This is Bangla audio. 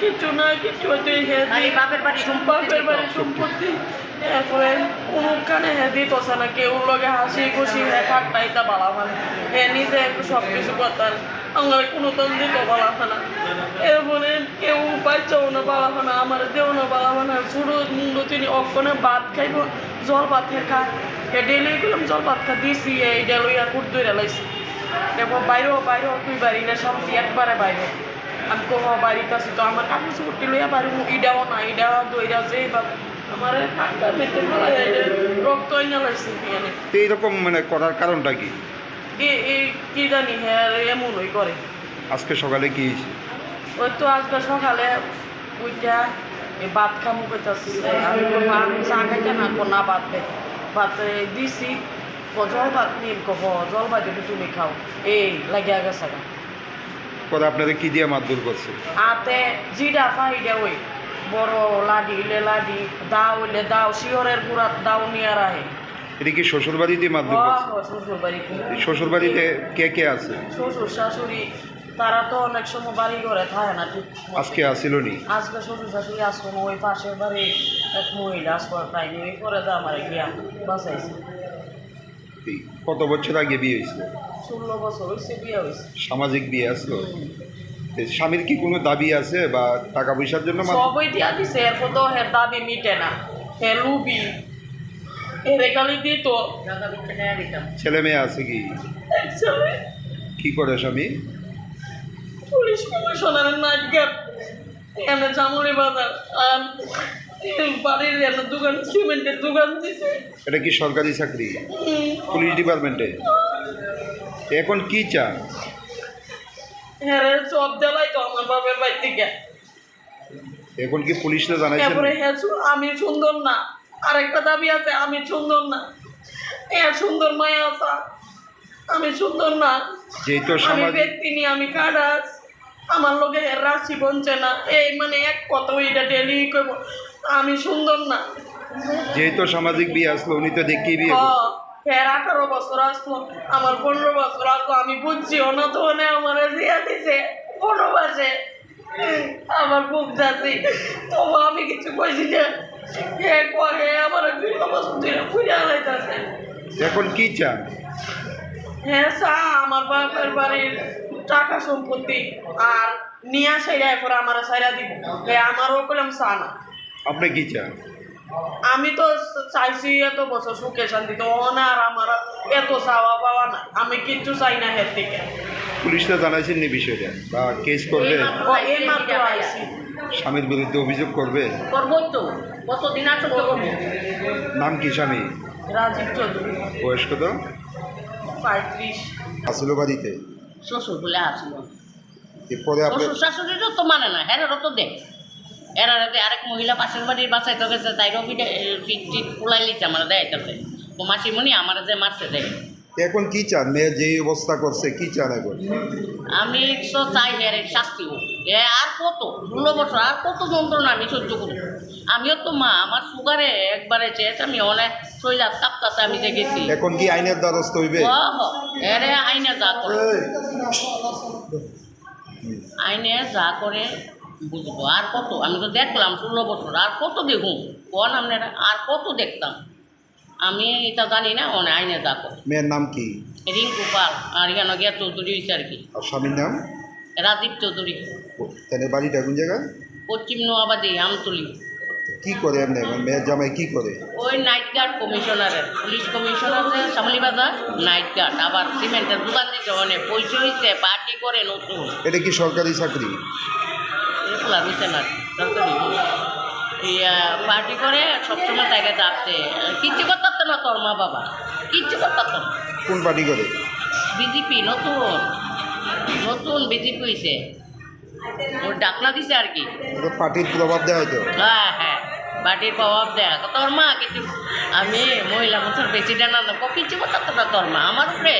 কিছু না কিছু বাপের বাড়ি সম্পত্তি বাপের বাড়ি সম্পত্তি। এরপরে কোনো কানে হ্যাঁ না কেউ লগে হাসি খুশি হ্যাঁ ঠাট্টাইতা বালা মানে। হ্যাঁ নিজে সব কিছু করতাম আমার কোনো তন দিত বালা না এরপরে কেউ পাইছেও না বালা না আমার দেও না বালা না ছোটো মুন্ড তিনি অক্ষণে ভাত খাইব জল ভাত খা এ ডেলি গেলাম জল ভাত খা দিছি এইটা লইয়া কুট দইরা লাইছি। এরপর বাইরেও বাইরেও তুই বাড়ি না সব একবারে বাইরে। আমি কহ বাড়িতে আছি তো আমার কাপড় চুপড়ি লইয়া পারি ইডাও না ইডা দইরা যে আমার রক্ত এনে লাইছে এইরকম মানে করার কারণটা কি? কি জানি হ্যাঁ এমন ওই করে। আজকে সকালে কি ওই তো আজকে সকালে এই ভাত খামু কইতাছি আমি চা খাইতে না কো না ভাত দে। ভাত দিছি জল ভাত নিম কহ জল ভাত যদি তুমি খাও এই লাগিয়া গেছে। পরে আপনাদের কি দিয়ে মারধর করছে? আতে জিডা ফাইডা ওই। বড় লাডি ইলে লাডি দাও ইলে দাও শিওরের পুরা দাও নিয়ে রাহে। এটা কি শ্বশুর বাড়িতে এই শ্বশুর বাড়িতে কে কে আছে? শ্বশুর শাশুড়ি তারা তো অনেক সময় বাড়ি ঘরে থাকে না ঠিক আজকে আসিল নি আজকে শ্বশুর শাশুড়ি আসব না ওই পাশের বাড়ি এক মহিলা আসব টাইম ওই করে দা আমার গিয়া বাঁচাইছে। কত বছর আগে বিয়ে হয়েছে ষোলো বছর হয়েছে বিয়ে হয়েছে সামাজিক বিয়ে আসলো? স্বামীর কি কোনো দাবি আছে বা টাকা পয়সার জন্য সবই দিয়া দিছে এরপর তো হের দাবি মিটে না। হে লুবি এর খালি দিত। ছেলে মেয়ে আছে কি? কি করে স্বামী? পুলিশ কমিশনারের নাইট গ্যাপ এনে জামুরি বাজার আর বাড়ির এনে দোকান সিমেন্টের দোকান দিছে। এটা কি সরকারি চাকরি? পুলিশ ডিপার্টমেন্টে? এখন কি চান? হ্যাঁ সব দেলাই তো আমার বাপের বাড়ি থেকে। এখন কি পুলিশে জানাইছেন? এরপরে হ্যাঁ আমি সুন্দর না। আরেকটা দাবি আছে আমি সুন্দর না। এ সুন্দর মায়া আছে। আমি সুন্দর না। যেহেতু আমি ব্যক্তি নিয়ে আমি কারাস আমার লোকে রাশি বনছে না। এই মানে এক কত এটা ডেলি করব আমি সুন্দর না। যেহেতু সামাজিক বিয়ে আসলো উনি তো দেখিয়ে বিয়ে ফের আঠারো বছর আসলো আমার পনেরো বছর আসলো আমি বুঝছি অনত মানে আমার দিয়া দিছে মাসে আমার বুক যাচ্ছি তবু আমি কিছু কইছি না। হে কয়ে আমার দুই বছর ধরে বুঝা লাইতেছে এখন কি চান? হ্যাঁ সা আমার বাপের বাড়ির টাকা সম্পত্তি আর নিয়া সাইরা এরপর আমার সাইরা দিব। আমারও করলাম সা না আপনি কি চান? আমি তো চাইছি এত বছর সুখে শান্তি তো না আর আমার এত চাওয়া পাওয়া না। আমি কিচ্ছু চাই না হের থেকে। পুলিশটা জানাইছেন নি বিষয়টা? বা কেস করবে? স্বামীর বিরুদ্ধে অভিযোগ করবে? করবোই তো। কতদিন আর সহ্য করব নাম কি স্বামী? রাজীব চৌধুরী। বয়স কত? পঁয়ত্রিশ। আসিল বাড়িতে। শ্বশুর বলে আসলো। এরপরে আপনি শ্বশুর শাশুড়িরও তো মানে না হ্যাঁ তো দেখ। এরা রাতে আরেক মহিলা পাশের বাড়ির বাসায় তো গেছে তাই রবি ফিট টিট ফুলাই লিচ্ছে আমার দেয়তেছে ও মাসিমণি আমার যে মারছে দেয় এখন কি চান? মেয়ে যে অবস্থা করছে কি চান এখন? আমি তো চাই এর শাস্তি হোক। এ আর কত? ষোলো বছর আর কত যন্ত্রণা আমি সহ্য করি আমিও তো মা আমার সুগারে একবারে চেয়েছে আমি অনেক শৈলা তাপতাছে আমি যে গেছি এখন কি আইনের দ্বারস্থ হইবে? এরে আইনে যা করে। আইনে যা করে বুঝব। আর কত? আমি তো দেখলাম ষোলো বছর আর কত দেখুন কোন আপনারা? আর কত দেখতাম? আমি এটা জানি না অনে আইনে যা করে মেয়ের নাম কি? রিঙ্কু পাল আর এখানে গিয়া চৌধুরী হয়েছে আর কি আর স্বামীর নাম রাজীব চৌধুরী তাহলে বাড়িটা কোন জায়গায় পশ্চিম নোয়াবাদী আমতলি। কি করে এমনি মেয়ের জামাই কি করে ওই নাইট গার্ড কমিশনারের পুলিশ কমিশনার যে শামলি বাজার নাইট গার্ড আবার সিমেন্টের দোকান দিতে অনেক পয়সা হয়েছে পার্টি করে নতুন। এটা কি সরকারি চাকরি এগুলা হয়েছে না সরকারি পার্টি করে সবসময় তাকে যাচ্ছে কিচ্ছু করতে না তোর মা বাবা। কিচ্ছু করতে না। কোন পার্টি করে? বিজেপি নতুন। নতুন বিজেপি হয়েছে ওর ডাকনা দিছে আর কি। পার্টির প্রভাব দেওয়া হয়তো হ্যাঁ হ্যাঁ। বাটির প্রভাব দেয় তোর মা কিছু আমি মহিলা বছর বেশি ডানা দেবো কিছু না তোর মা? আমার উপরে